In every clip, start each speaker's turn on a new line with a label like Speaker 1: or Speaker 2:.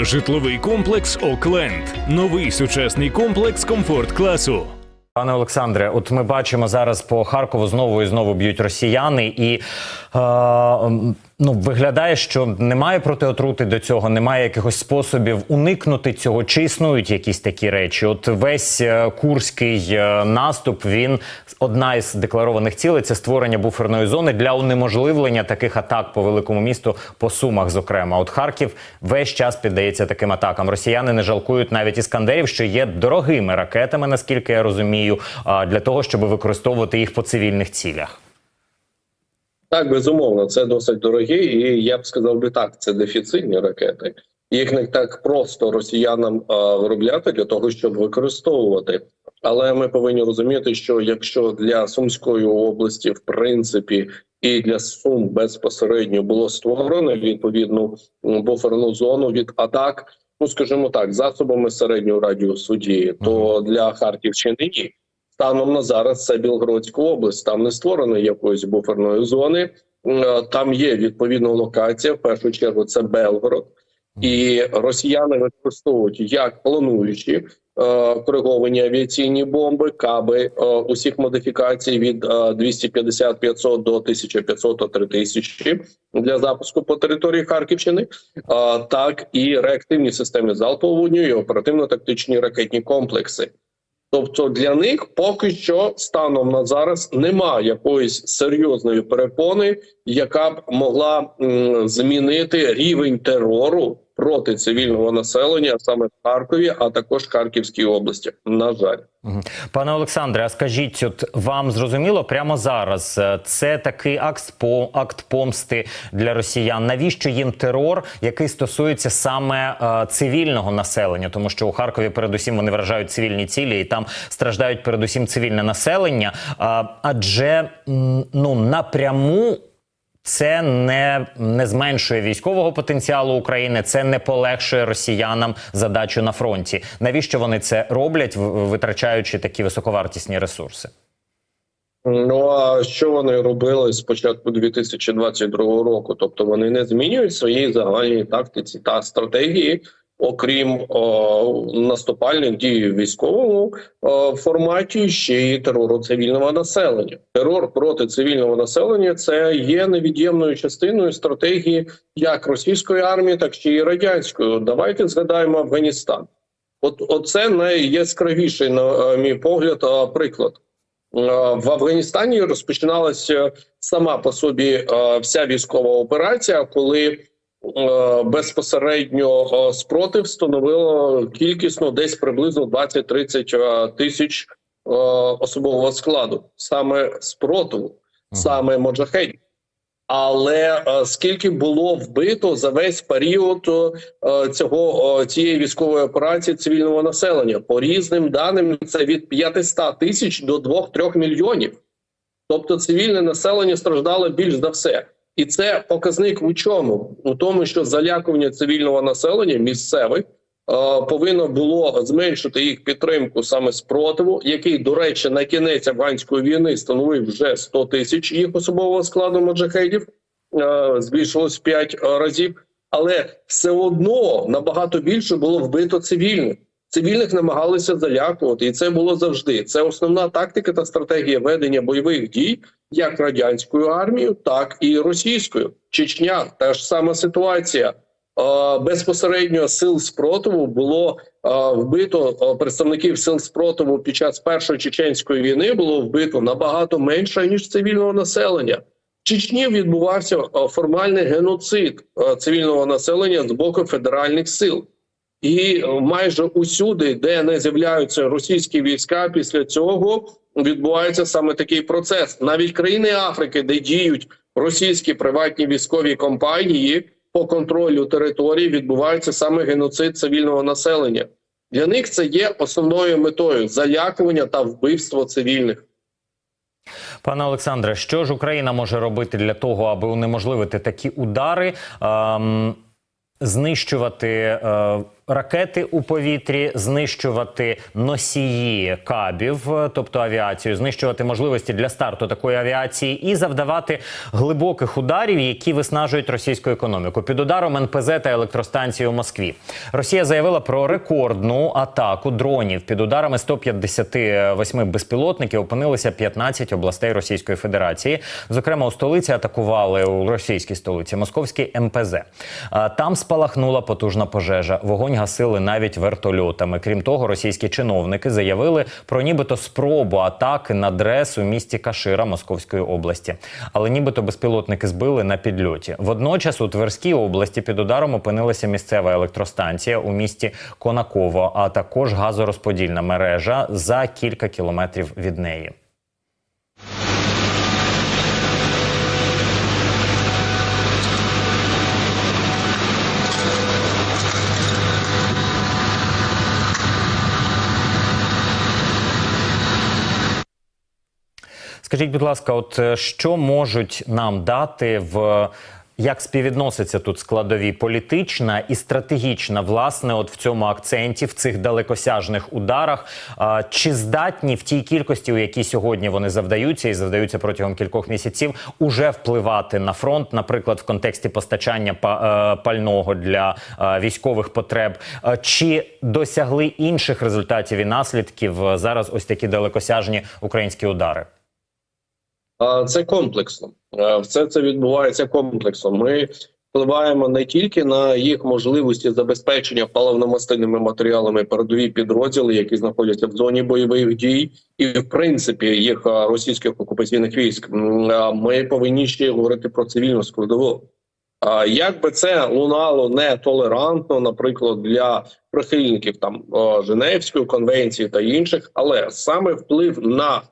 Speaker 1: Житловий комплекс Окленд. Новий сучасний комплекс комфорт класу.
Speaker 2: Пане Олександре, от ми бачимо зараз по Харкову знову і знову б'ють росіяни, і е, ну виглядає, що немає протиотрути до цього, немає якихось способів уникнути цього. Чи існують якісь такі речі? От весь е, курський е, наступ він одна із декларованих цілей це створення буферної зони для унеможливлення таких атак по великому місту, по сумах. Зокрема, от Харків весь час піддається таким атакам. Росіяни не жалкують навіть іскандерів, що є дорогими ракетами, наскільки я розумію, для того, щоб використовувати їх по цивільних цілях.
Speaker 3: Так, безумовно, це досить дорогі, і я б сказав би так, це дефіцитні ракети. Їх не так просто росіянам а, виробляти для того, щоб використовувати. Але ми повинні розуміти, що якщо для Сумської області, в принципі, і для Сум безпосередньо було створено відповідну буферну зону від атак, ну скажімо так, засобами середнього радіусу дії, то для Харківщини ні. Станом на зараз це Білгородська область. Там не створено якоїсь буферної зони. Там є відповідна локація. В першу чергу це Белгород, і росіяни використовують як плануючі е, кориговані авіаційні бомби, каби е, усіх модифікацій від е, 250-500 до 1500-3000 для запуску по території Харківщини, е, так і реактивні системи залпового вогню і оперативно-тактичні ракетні комплекси. Тобто для них поки що станом на зараз немає якоїсь серйозної перепони, яка б могла змінити рівень терору проти цивільного населення а саме в Харкові, а також Харківській області. На жаль.
Speaker 2: Пане Олександре, а скажіть, от вам зрозуміло прямо зараз е, це такий акт по акт помсти для росіян. Навіщо їм терор, який стосується саме е, цивільного населення? Тому що у Харкові, передусім, вони вражають цивільні цілі, і там страждають передусім цивільне населення. А, адже ну напряму. Це не, не зменшує військового потенціалу України, це не полегшує росіянам задачу на фронті. Навіщо вони це роблять, витрачаючи такі високовартісні ресурси?
Speaker 3: Ну а що вони робили з початку 2022 року? Тобто вони не змінюють свої загальної тактиці та стратегії, окрім о, наступальних дій в військовому о, форматі, ще й терору цивільного населення. Терор проти цивільного населення це є невід'ємною частиною стратегії як російської армії, так і радянської. Давайте згадаємо Афганістан. От оце найяскравіший, на е, мій погляд, е, приклад. Е, В Афганістані розпочиналася сама по собі е, вся військова операція, коли е, безпосередньо е, спротив становило кількісно десь приблизно 20-30 е, тисяч е, особового складу, саме спротиву, саме моджахедів. Але е, скільки було вбито за весь період е, цього е, цієї військової операції цивільного населення по різним даним, це від 500 тисяч до 2-3 мільйонів. Тобто цивільне населення страждало більш за все, і це показник у чому? У тому, що залякування цивільного населення місцевих е, повинно було зменшити їх підтримку саме спротиву, який, до речі, на кінець афганської війни становив вже 100 тисяч їх особового складу маджахедів, е, збільшилось в 5 разів, але все одно набагато більше було вбито цивільних. Цивільних намагалися залякувати, і це було завжди. Це основна тактика та стратегія ведення бойових дій як радянською армією, так і російською. Чечня та ж сама ситуація. Безпосередньо сил спротиву було вбито представників сил спротиву під час першої чеченської війни. Було вбито набагато менше ніж цивільного населення. В Чечні відбувався формальний геноцид цивільного населення з боку федеральних сил. І майже усюди, де не з'являються російські війська, після цього відбувається саме такий процес. Навіть країни Африки, де діють російські приватні військові компанії по контролю території, відбувається саме геноцид цивільного населення. Для них це є основною метою залякування та вбивство цивільних.
Speaker 2: Пане Олександре, що ж Україна може робити для того, аби унеможливити такі удари, ем, знищувати е, ракети у повітрі, знищувати носії кабів, тобто авіацію, знищувати можливості для старту такої авіації і завдавати глибоких ударів, які виснажують російську економіку. Під ударом НПЗ та електростанції у Москві. Росія заявила про рекордну атаку дронів. Під ударами 158 безпілотників опинилися 15 областей Російської Федерації. Зокрема, у столиці атакували у російській столиці московський МПЗ. Там спалахнула потужна пожежа. Вогонь гасили навіть вертольотами. Крім того, російські чиновники заявили про нібито спробу атаки на дрес у місті Кашира Московської області. Але нібито безпілотники збили на підльоті. Водночас у Тверській області під ударом опинилася місцева електростанція у місті Конаково, а також газорозподільна мережа за кілька кілометрів від неї. Скажіть, будь ласка, от е, що можуть нам дати в як співвідноситься тут складові політична і стратегічна, власне, от в цьому акценті, в цих далекосяжних ударах? А, Чи здатні в тій кількості, у якій сьогодні вони завдаються і завдаються протягом кількох місяців, уже впливати на фронт, наприклад, в контексті постачання е, пального для е, військових потреб? Чи досягли інших результатів і наслідків зараз ось такі далекосяжні українські удари?
Speaker 3: Це комплексно. Все це відбувається комплексно. Ми впливаємо не тільки на їх можливості забезпечення паливно-мастильними матеріалами передові підрозділи, які знаходяться в зоні бойових дій, і в принципі їх російських окупаційних військ. Ми повинні ще говорити про цивільну складову. Як би це лунало нетолерантно, наприклад, для прихильників там Женевської конвенції та інших, але саме вплив на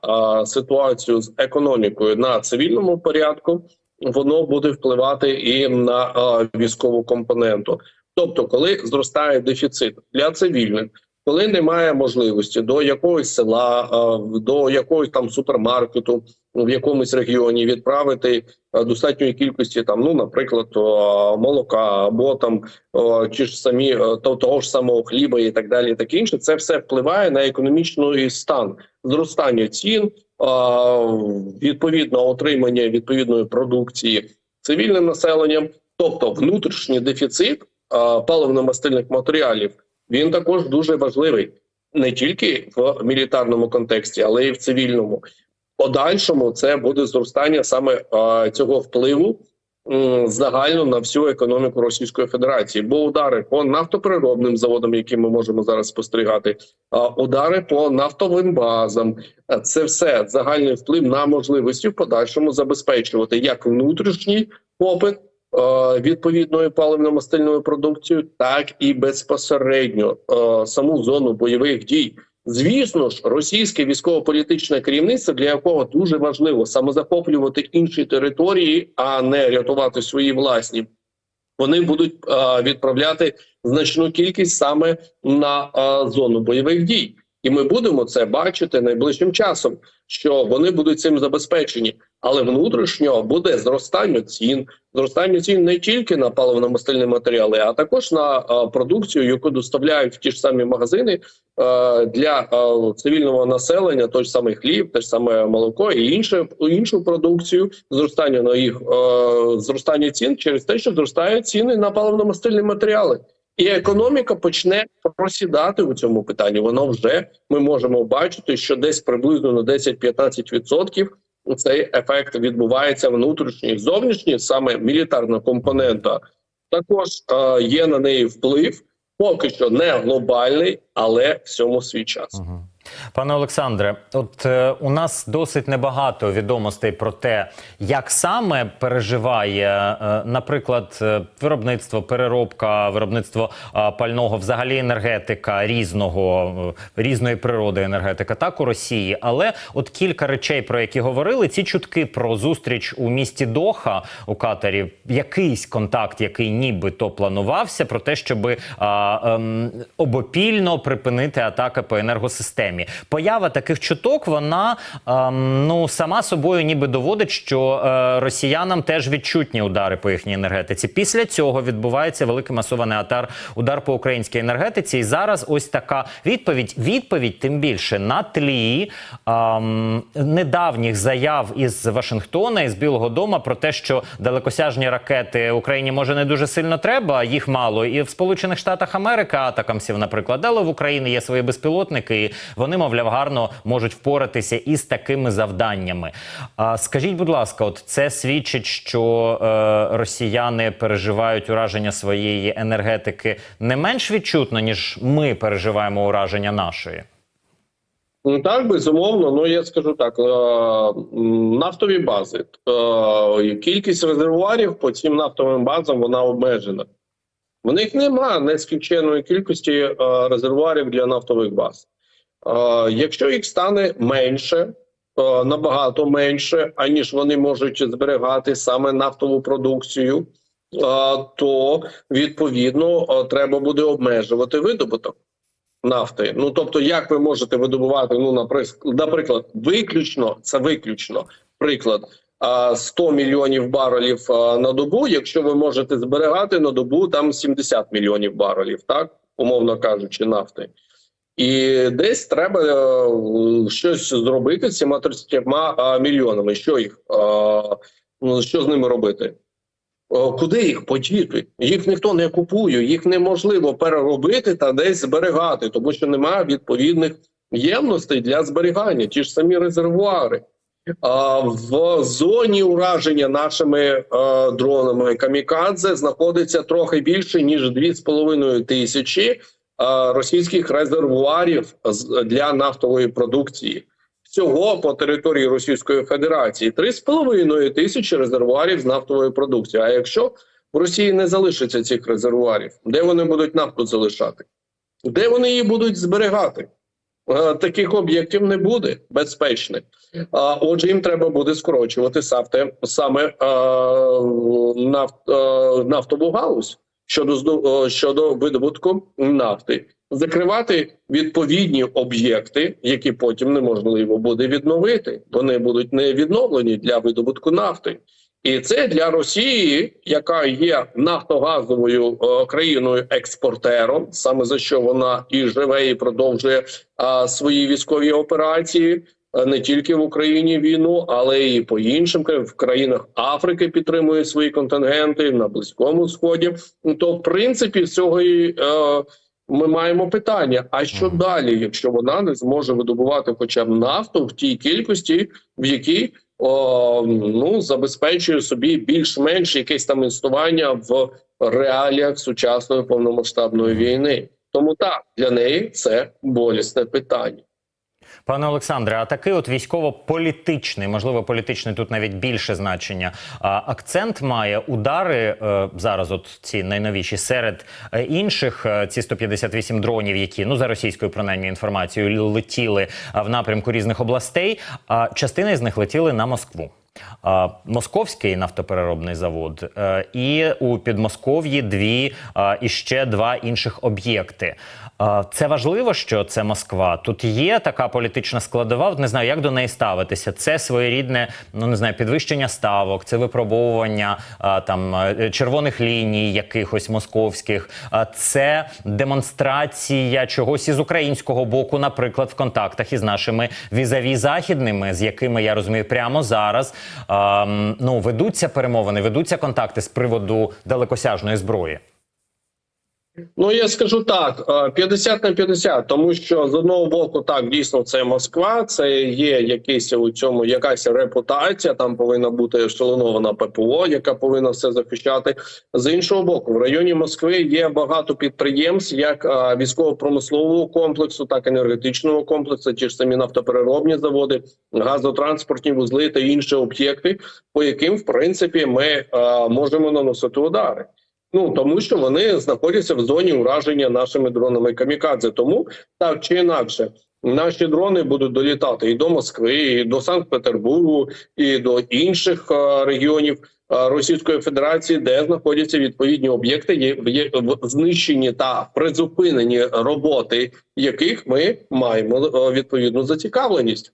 Speaker 3: ситуацію з економікою на цивільному порядку воно буде впливати і на військову компоненту. Тобто, коли зростає дефіцит для цивільних, коли немає можливості до якогось села, до якогось там супермаркету в якомусь регіоні відправити достатньої кількості там, ну наприклад, молока або там ті ж самі то- того ж самого хліба і так далі, і таке інше, це все впливає на економічний стан зростання цін, відповідно отримання відповідної продукції цивільним населенням, тобто внутрішній дефіцит паливно-мастильних матеріалів, він також дуже важливий не тільки в мілітарному контексті, але й в цивільному. Подальшому це буде зростання саме цього впливу загально на всю економіку Російської Федерації, бо удари по нафтопереробним заводам, які ми можемо зараз спостерігати, удари по нафтовим базам, це все загальний вплив на можливості в подальшому забезпечувати як внутрішній попит відповідною паливно-мастильною продукцією, так і безпосередньо е, саму зону бойових дій. Звісно ж, російське військово-політичне керівництво, для якого дуже важливо самозахоплювати інші території, а не рятувати свої власні. Вони будуть е, відправляти значну кількість саме на е, зону бойових дій, і ми будемо це бачити найближчим часом, що вони будуть цим забезпечені, але внутрішньо буде зростання цін, зростання цін не тільки на паливно-мастильні матеріали, а також на е, продукцію, яку доставляють в ті ж самі магазини е, для е, цивільного населення, той ж самий хліб, те ж саме молоко і інше іншу продукцію, зростання на їх зростання цін через те, що зростають ціни на паливно-мастильні матеріали. І економіка почне просідати у цьому питанні. Воно вже ми можемо бачити, що десь приблизно на 10-15% цей ефект відбувається внутрішній, зовнішній, саме мілітарна компонента. Також е, є на неї вплив, поки що не глобальний, але всьому свій час.
Speaker 2: Пане Олександре, от е, у нас досить небагато відомостей про те, як саме переживає, е, наприклад, е, виробництво, переробка, виробництво е, пального, взагалі енергетика різного е, різної природи енергетика, так у Росії. Але от кілька речей, про які говорили, ці чутки про зустріч у місті Доха у Катарі, якийсь контакт, який нібито планувався, про те, щоб ем, обопільно припинити атаки по енергосистемі. Поява таких чуток, вона ем, ну сама собою ніби доводить, що е, росіянам теж відчутні удари по їхній енергетиці. Після цього відбувається великий масований атар, удар по українській енергетиці. І зараз ось така відповідь. Відповідь тим більше на тлі ем, недавніх заяв із Вашингтона із Білого Дому про те, що далекосяжні ракети Україні може не дуже сильно треба, їх мало. І в Сполучених Штатах Америки атакамсів, наприклад, але в Україні є свої безпілотники, і вони, мовляв, гарно можуть впоратися із такими завданнями. А скажіть, будь ласка, от це свідчить, що е, росіяни переживають ураження своєї енергетики не менш відчутно, ніж ми переживаємо ураження нашої.
Speaker 3: Ну, Так, безумовно. Ну я скажу так: е, нафтові бази. Е, Кількість резервуарів по цим нафтовим базам вона обмежена. В них немає нескінченної кількості е, резервуарів для нафтових баз. Е, Якщо їх стане менше, набагато менше, аніж вони можуть зберігати саме нафтову продукцію, е, то відповідно е, треба буде обмежувати видобуток нафти. Ну тобто, як ви можете видобувати? Ну, наприклад, виключно це виключно приклад. а, 100 мільйонів барелів на добу, якщо ви можете зберігати на добу там 70 мільйонів барелів, так умовно кажучи, нафти. І десь треба е, щось зробити з цими 30 мільйонами. Що їх ну, що з ними робити? Куди їх подіти? Їх ніхто не купує, їх неможливо переробити та десь зберігати, тому що немає відповідних ємностей для зберігання, ті ж самі резервуари. А в зоні ураження нашими е, дронами камікадзе знаходиться трохи більше ніж 2,5 тисячі е, російських резервуарів для нафтової продукції. Всього по території Російської Федерації 3,5 тисячі резервуарів з нафтовою продукцією. А якщо в Росії не залишиться цих резервуарів, де вони будуть нафту залишати? Де вони її будуть зберігати? Е, Таких об'єктів не буде безпечних. А, Отже, їм треба буде скорочувати саме е, е, нафтову галузь щодо щодо видобутку нафти, закривати відповідні об'єкти, які потім неможливо буде відновити. Вони будуть не відновлені для видобутку нафти. І це для Росії, яка є нафтогазовою країною експортером, саме за що вона і живе, і продовжує а, свої військові операції не тільки в Україні війну, але і по іншим в країнах Африки підтримує свої контингенти на близькому сході. Ну, То, в принципі, з цього і е, ми маємо питання: а що далі, якщо вона не зможе видобувати хоча б нафту в тій кількості, в якій о, ну забезпечує собі більш-менш якесь там існування в реаліях сучасної повномасштабної війни? Тому так для неї це болісне питання.
Speaker 2: Пане Олександре, а такий от військово-політичний, можливо, політичний тут навіть більше значення. Акцент має удари е, зараз. От ці найновіші серед е, інших, е, ці 158 дронів, які ну за російською принаймні інформацією летіли в напрямку різних областей. А частина з них летіли на Москву. Московський нафтопереробний завод і у Підмосков'ї дві і ще два інших об'єкти. Це важливо, що це Москва. Тут є така політична складова. Не знаю, як до неї ставитися. Це своєрідне, ну не знаю, підвищення ставок, це випробовування там е, червоних ліній, якихось московських. Це демонстрація чогось із українського боку, наприклад, в контактах із нашими візаві західними, з якими я розумію, прямо зараз ну ведуться перемовини, ведуться контакти з приводу далекосяжної зброї.
Speaker 3: Ну я скажу так: е, 50 на 50, тому що з одного боку, так дійсно це Москва, це є якийсь у цьому якась репутація. Там повинна бути ешелонована ППО, яка повинна все захищати. З іншого боку, в районі Москви є багато підприємств, як е, військово-промислового комплексу, так і енергетичного комплексу, ті ж самі нафтопереробні заводи, газотранспортні вузли та інші об'єкти, по яким в принципі ми е, можемо наносити удари. Ну тому що вони знаходяться в зоні ураження нашими дронами камікадзе. Тому так чи інакше, наші дрони будуть долітати і до Москви, і до Санкт-Петербургу, і до інших е, регіонів е, Російської Федерації, де знаходяться відповідні об'єкти, є, знищені та призупинені роботи, яких ми маємо е, відповідну зацікавленість.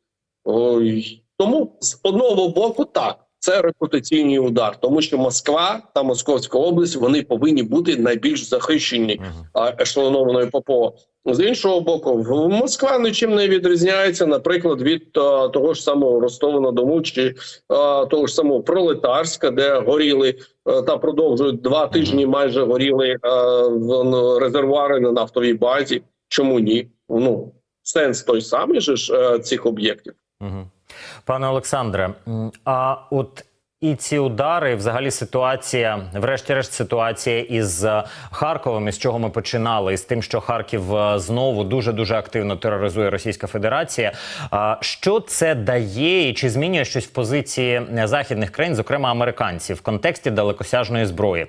Speaker 3: Тому з одного боку, так це репутаційний удар, тому що Москва та Московська область вони повинні бути найбільш захищені а, ешелонованою ППО. З іншого боку, Москва нічим не відрізняється, наприклад, від а, того ж самого Ростова на Дому чи а, того ж самого Пролетарська, де горіли а, та продовжують два тижні. Майже горіли а, в резервуари на нафтовій базі. Чому ні? Ну сенс той самий же ж е, цих об'єктів.
Speaker 2: Пане Олександре, а от і ці удари, взагалі, ситуація, врешті-решт, ситуація із е, Харковом, із чого ми починали, із тим, що Харків е, знову дуже дуже активно тероризує Російська Федерація. Що це дає, і чи змінює щось в позиції е, західних країн, зокрема американців, в контексті далекосяжної зброї?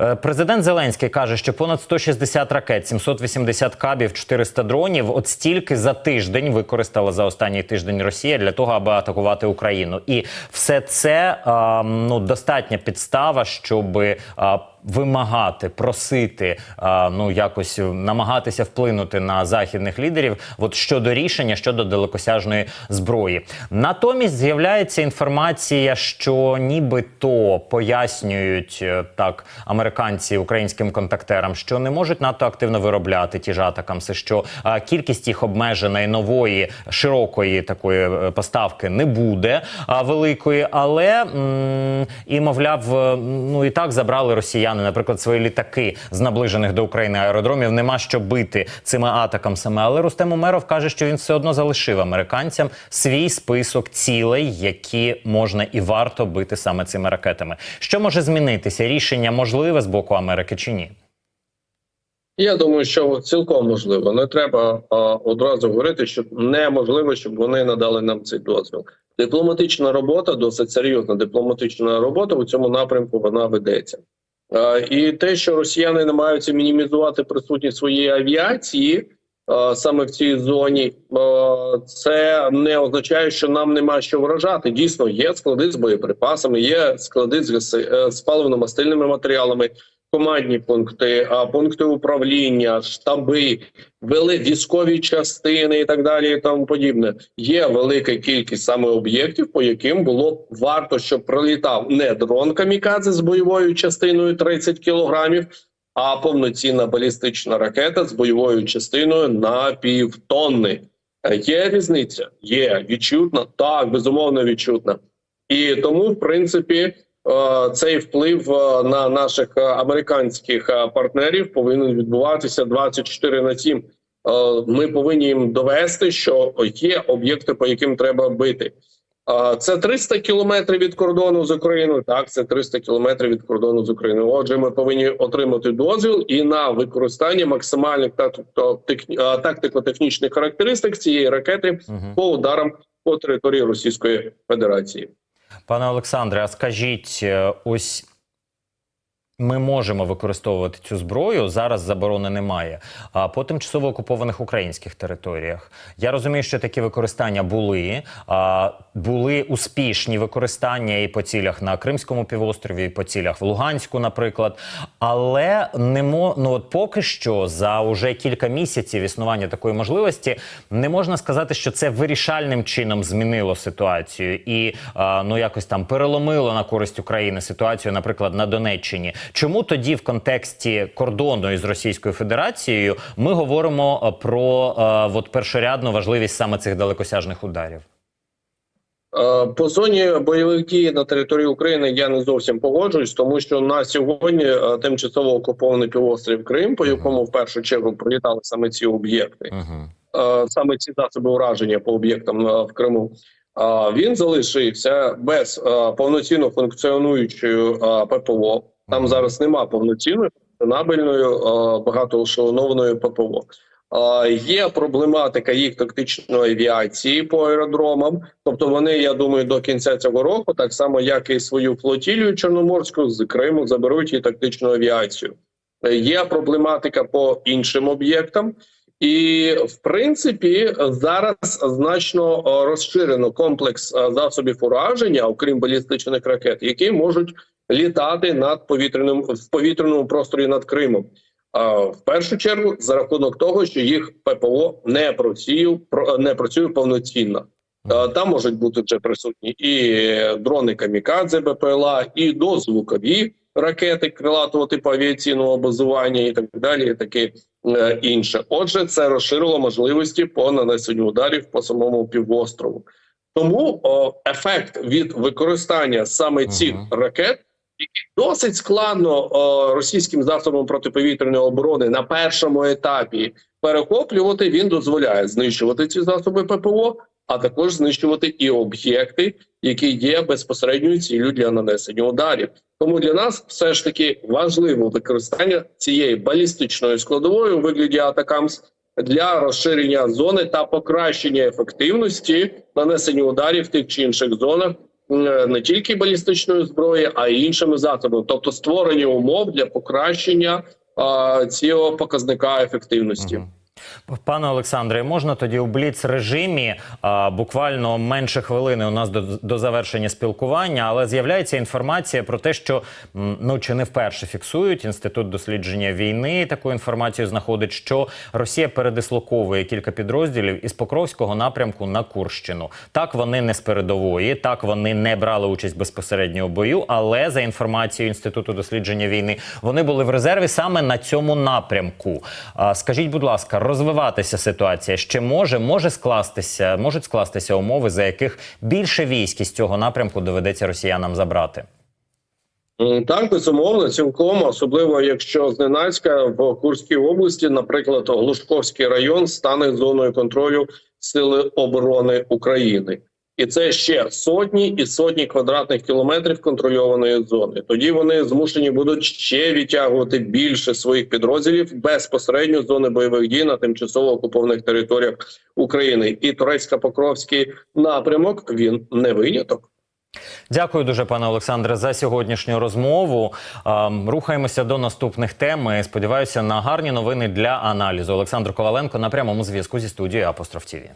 Speaker 2: Е, Президент Зеленський каже, що понад 160 ракет, 780 кабів, 400 дронів. От стільки за тиждень використала за останній тиждень Росія для того, аби атакувати Україну, і все це ну достатня підстава, щоб а, вимагати, просити, ну якось намагатися вплинути на західних лідерів. От щодо рішення щодо далекосяжної зброї. Натомість з'являється інформація, що нібито пояснюють е, так американці українським контактерам, що не можуть надто активно виробляти ті ж атакамси, що кількість їх обмежена і нової широкої такої е, поставки не буде великої, але і мовляв, е, ну і так забрали росіяни, наприклад, свої літаки з наближених до України аеродромів. Нема що бити цими атакамсами. Але Рустем Умеров каже, що він все одно залишив американцям свій список цілей, які можна і варто бити саме цими ракетами. Що може змінитися? Рішення можливе з боку Америки чи ні?
Speaker 3: Я думаю, що цілком можливо. Не треба а, одразу говорити, що неможливо, щоб вони надали нам цей дозвіл. Дипломатична робота, досить серйозна дипломатична робота у цьому напрямку вона ведеться. А, і те, що росіяни намагаються мінімізувати присутність своєї авіації саме в цій зоні, це не означає, що нам нема що вражати. Дійсно, є склади з боєприпасами, є склади е, з паливно-мастильними матеріалами командні пункти, а пункти управління, штаби, вели військові частини і так далі, і тому подібне. Є велика кількість саме об'єктів, по яким було варто, щоб пролітав не дрон камікадзе з бойовою частиною 30 кілограмів, а повноцінна балістична ракета з бойовою частиною на півтонни. Е, Є різниця, є відчутна, так безумовно відчутна, і тому, в принципі, цей вплив е, на наших е, американських е, партнерів повинен відбуватися 24 на 7. Е, Ми повинні їм довести, що є об'єкти, по яким треба бити. Е, Це 300 кілометрів від кордону з Україною. Так, це 300 кілометрів від кордону з Україною. Отже, ми повинні отримати дозвіл і на використання максимальних тактико- техні- е, тактико-технічних характеристик цієї ракети по ударам по території Російської Федерації.
Speaker 2: Пане Олександре, а скажіть, е, ось ми можемо використовувати цю зброю. Зараз заборони немає. А по тимчасово окупованих українських територіях я розумію, що такі використання були. А, були успішні використання і по цілях на Кримському півострові, і по цілях в Луганську, наприклад. Але не мо, ну от поки що за уже кілька місяців існування такої можливості не можна сказати, що це вирішальним чином змінило ситуацію і а, ну якось там переломило на користь України ситуацію, наприклад, на Донеччині. Чому тоді в контексті кордону із Російською Федерацією ми говоримо про а, от першорядну важливість саме цих далекосяжних ударів?
Speaker 3: Е, По зоні бойових дій на території України я не зовсім погоджуюсь, тому що на сьогодні е, тимчасово окупований півострів Крим, по якому в першу чергу прилітали саме ці об'єкти, е, саме ці засоби ураження по об'єктам е, в Криму. Він залишився без е, повноцінно функціонуючої е, ППО. Там зараз нема повноцінної функціонабельної е, багатоешелонованої ППО. Є проблематика їх тактичної авіації по аеродромам. Тобто вони, я думаю, до кінця цього року, так само як і свою флотілію Чорноморську з Криму, заберуть і тактичну авіацію. Є проблематика по іншим об'єктам. І в принципі зараз значно розширено комплекс засобів ураження, окрім балістичних ракет, які можуть літати над повітряним в повітряному просторі над Кримом. А, в першу чергу за рахунок того, що їх ППО не працює, не працює повноцінно. Там можуть бути вже присутні і дрони камікадзе БПЛА, і дозвукові ракети крилатого типу авіаційного базування, і так далі, і таке е, інше. Отже, це розширило можливості по нанесенню ударів по самому півострову. Тому о, ефект від використання саме цих ракет, досить складно о, російським засобам протиповітряної оборони на першому етапі перехоплювати, він дозволяє знищувати ці засоби ППО, а також знищувати і об'єкти, які є безпосередньою ціллю для нанесення ударів. Тому для нас все ж таки важливо використання цієї балістичної складової у вигляді атакамс для розширення зони та покращення ефективності нанесення ударів в тих чи інших зонах. Е, Не тільки балістичної зброї, а й іншими засобами, тобто створення умов для покращення а, цього показника ефективності.
Speaker 2: Пане Олександре, можна тоді у бліц режимі буквально менше хвилини у нас до, до завершення спілкування, але з'являється інформація про те, що ну чи не вперше фіксують інститут дослідження війни. Таку інформацію знаходить, що Росія передислоковує кілька підрозділів із Покровського напрямку на Курщину. Так вони не з передової, так вони не брали участь безпосередньо у бою. Але за інформацією інституту дослідження війни, вони були в резерві саме на цьому напрямку. Скажіть, будь ласка, розвиватися ситуація ще може, може скластися, можуть скластися умови, за яких більше військ із цього напрямку доведеться росіянам забрати.
Speaker 3: Так, безумовно, цілком, особливо якщо зненацька в Курській області, наприклад, Глушковський район стане зоною контролю Сили оборони України, і це ще сотні і сотні квадратних кілометрів контрольованої зони. Тоді вони змушені будуть ще відтягувати більше своїх підрозділів безпосередньо з зони бойових дій на тимчасово окупованих територіях України. І турецько-покровський напрямок він не виняток.
Speaker 2: Дякую дуже, пане Олександре, за сьогоднішню розмову. Ем, Рухаємося до наступних тем. Сподіваюся на гарні новини для аналізу. Олександр Коваленко на прямому зв'язку зі студією Апостроф ТІВІ.